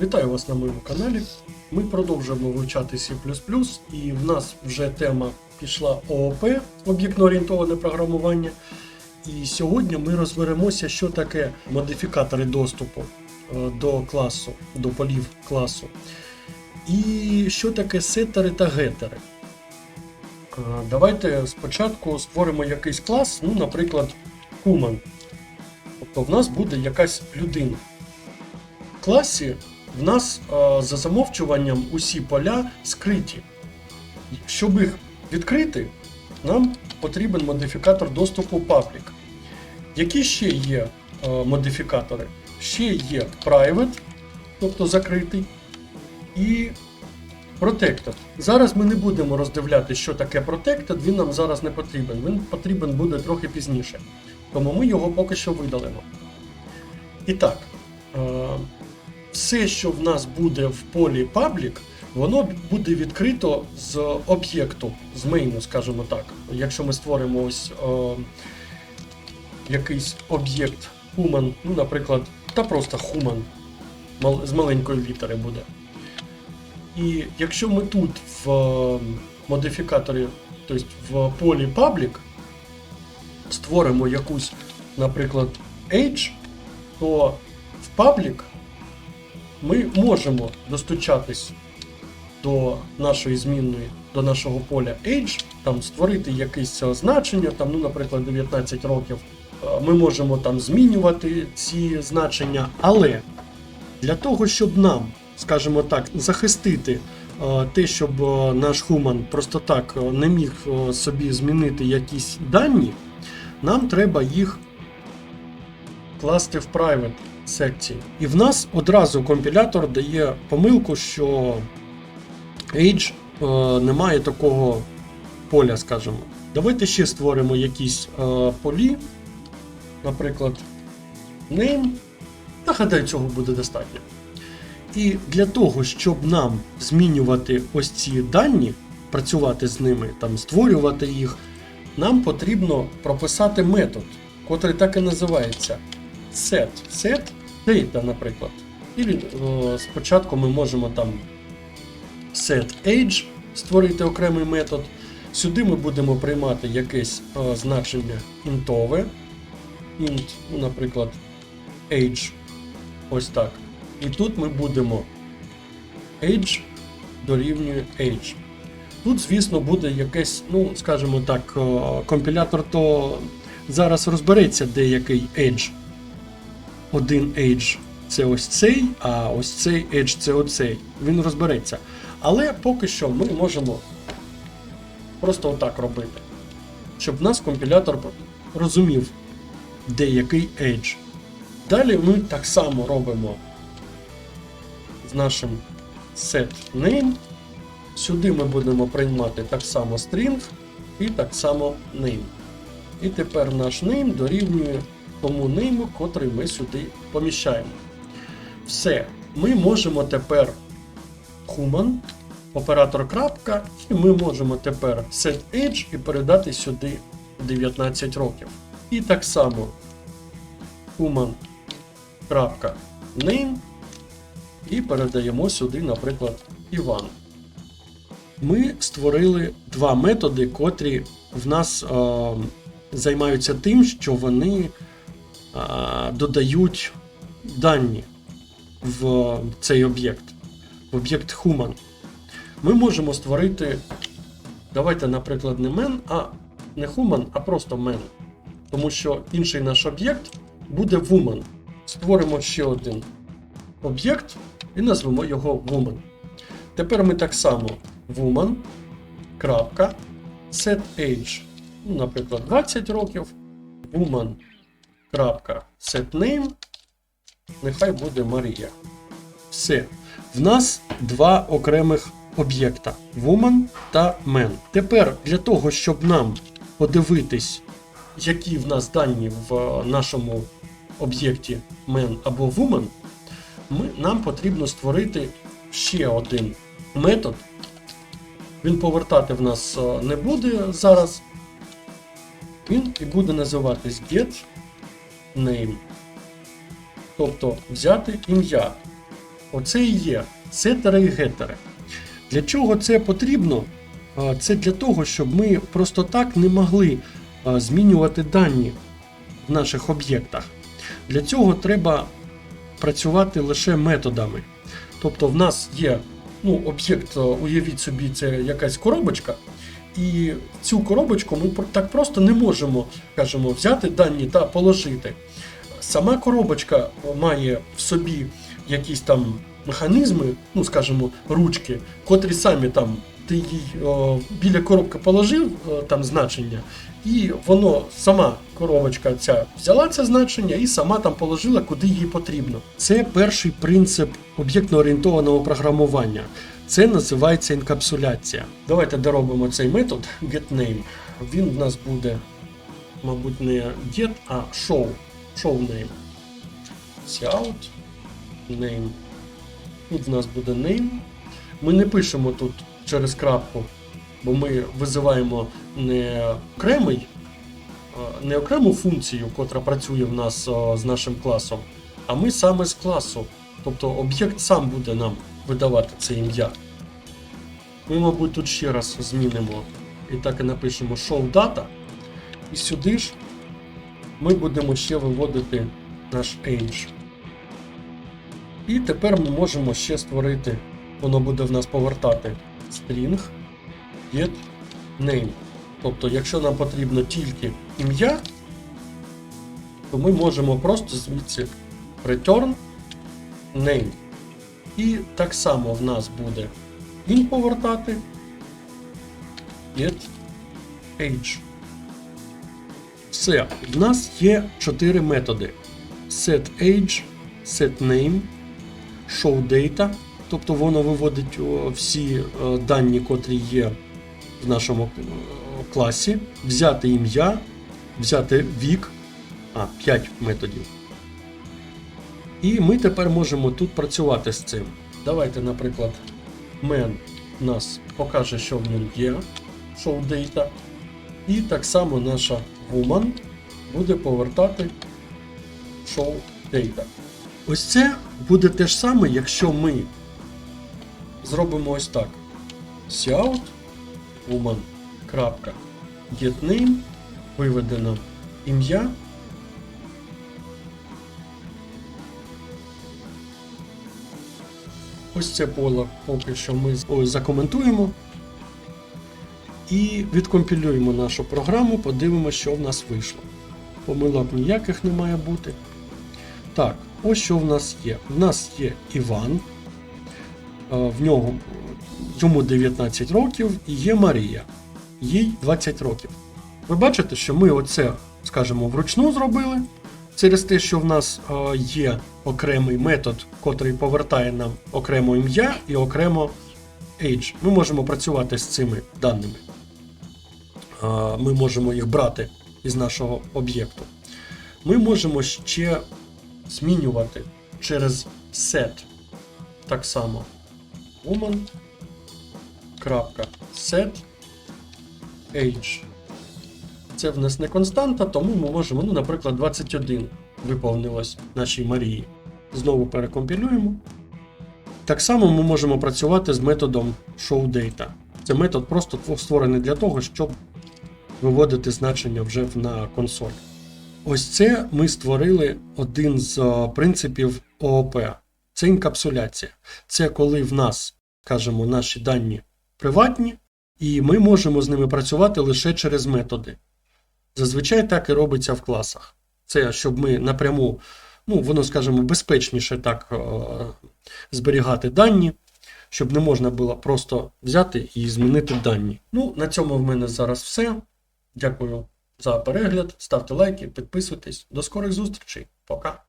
Вітаю вас на моєму каналі. Ми продовжуємо вивчати C++, і в нас вже тема пішла ООП об'єктно орієнтоване програмування. І сьогодні ми розберемося, що таке модифікатори доступу е, до класу, до полів класу. І що таке сеттери та гетери. Е, Давайте спочатку створимо якийсь клас, ну, наприклад, Human. Тобто в нас буде якась людина. В класі в нас за замовчуванням усі поля скриті. Щоб їх відкрити, нам потрібен модифікатор доступу Public. Які ще є модифікатори? Ще є Private, тобто закритий, і Protected. Зараз ми не будемо роздивляти, що таке Protected, він нам зараз не потрібен. Він потрібен буде трохи пізніше. Тому ми його поки що видалимо. І так, все, що в нас буде в полі Public, воно буде відкрито з об'єкту, з мейну, скажімо так. Якщо ми створимо ось е, якийсь об'єкт human, ну, наприклад, та просто human, з маленької літери буде. І якщо ми тут в е, модифікаторі, тобто в полі Public, створимо якусь, наприклад, age, то в Public ми можемо достучатись до нашої змінної, до нашого поля age, там створити якесь значення, там, ну, наприклад, 19 років. Е, Ми можемо там змінювати ці значення, але для того, щоб нам, скажімо так, захистити е, те, щоб е, наш хуман просто так не міг собі змінити якісь дані, нам треба їх класти в private секції. І в нас одразу компілятор дає помилку, що Age е, немає такого поля, скажімо. Давайте ще створимо якісь е, полі, наприклад, name. Та гадаю, цього буде достатньо. І для того, щоб нам змінювати ось ці дані, працювати з ними, там, створювати їх, нам потрібно прописати метод, котрий так і називається set. Set data, наприклад. І е, спочатку ми можемо там set age створити окремий метод. Сюди ми будемо приймати якесь е, значення інтове. Int, ну, наприклад, age. Ось так. І тут ми будемо age дорівнює age. Тут, звісно, буде якесь, ну, скажімо так, компілятор то зараз розбереться, де який edge. Один edge це ось цей, а ось цей edge це оцей. Він розбереться. Але поки що ми можемо просто отак робити. Щоб в нас компілятор розумів, де який edge. Далі ми так само робимо з нашим set name. Сюди ми будемо приймати так само string і так само name. І тепер наш name дорівнює тому нейму, котрий ми сюди поміщаємо. Все. Ми можемо тепер human, оператор крапка, і ми можемо тепер set age і передати сюди 19 років. І так само human крапка name і передаємо сюди, наприклад, Іван. Ми створили два методи, котрі в нас е, займаються тим, що вони додають дані в цей об'єкт, в об'єкт human. Ми можемо створити, давайте, наприклад, не men, а не human, а просто men. Тому що інший наш об'єкт буде woman. Створимо ще один об'єкт і назвемо його woman. Тепер ми так само woman, крапка, set age, ну, наприклад, 20 років, woman, крапка, set нехай буде Марія. Все. В нас два окремих об'єкта woman та man. Тепер для того, щоб нам подивитись, які в нас дані в нашому об'єкті man або woman, ми, нам потрібно створити ще один метод. Він повертати в нас е, не буде зараз. Він і буде називатись get name. Тобто взяти ім'я Оце і є сетери і гетери. Для чого це потрібно? Це для того, щоб ми просто так не могли змінювати дані в наших об'єктах. Для цього треба працювати лише методами. Тобто, в нас є ну, об'єкт, уявіть собі, це якась коробочка, і цю коробочку ми так просто не можемо, скажімо, взяти дані та положити. Сама коробочка має в собі якісь там механізми, ну скажімо, ручки, котрі самі там ти їй о, біля коробки положив о, там значення, і воно сама коробочка ця взяла це значення і сама там положила, куди їй потрібно. Це перший принцип об'єктно-орієнтованого програмування. Це називається інкапсуляція. Давайте доробимо цей метод getName. Він в нас буде, мабуть, не get, а show. Show name. Cout name. Тут в нас буде name. Ми не пишемо тут через крапку, бо ми визиваємо не окремий, е, не окрему функцію, котра працює в нас з нашим класом, а ми саме з класу. Тобто об'єкт сам буде нам видавати це ім'я. Ми, мабуть, тут ще раз змінимо і так і напишемо show data. І сюди ж ми будемо ще виводити наш age. І тепер ми можемо ще створити, воно буде в нас повертати string get name. Тобто, якщо нам потрібно тільки ім'я, то ми можемо просто звідси return name. І так само в нас буде int повертати get age. Все, в нас є чотири методи: setAge, setName, showData, тобто воно виводить всі е, дані, котрі є в нашому е, класі, взяти ім'я, взяти вік, а, 5 методів. І ми тепер можемо тут працювати з цим. Давайте, наприклад, man нас покаже, що в ньому є, showData. І так само наша woman буде повертати show data. Ось це буде те ж саме, якщо ми зробимо ось так. Cout woman. виведено ім'я. Ось це поле поки що ми закоментуємо. І відкомпілюємо нашу програму, подивимося, що в нас вийшло. Помилок ніяких не має бути. Так, ось що в нас є. В нас є Іван, в нього йому 19 років, і є Марія, їй 20 років. Ви бачите, що ми оце, скажімо, вручну зробили. Через те, що в нас е, є окремий метод, котрий повертає нам окремо ім'я і окремо age. Ми можемо працювати з цими даними. Е, Ми можемо їх брати із нашого об'єкту. Ми можемо ще змінювати через set так само woman. крапка set age. Це в нас не константа, тому ми можемо, ну, наприклад, 21 виповнилось нашій Марії. Знову перекомпілюємо. Так само ми можемо працювати з методом showData. Це метод просто створений для того, щоб виводити значення вже на консоль. Ось це ми створили один з принципів ООП. Це інкапсуляція. Це коли в нас, скажімо, наші дані приватні, і ми можемо з ними працювати лише через методи. Зазвичай так і робиться в класах. Це щоб ми напряму, ну, воно, скажімо, безпечніше так е, зберігати дані, щоб не можна було просто взяти і змінити дані. Ну, на цьому в мене зараз все. Дякую за перегляд. Ставте лайки, підписуйтесь. До скорих зустрічей. Пока.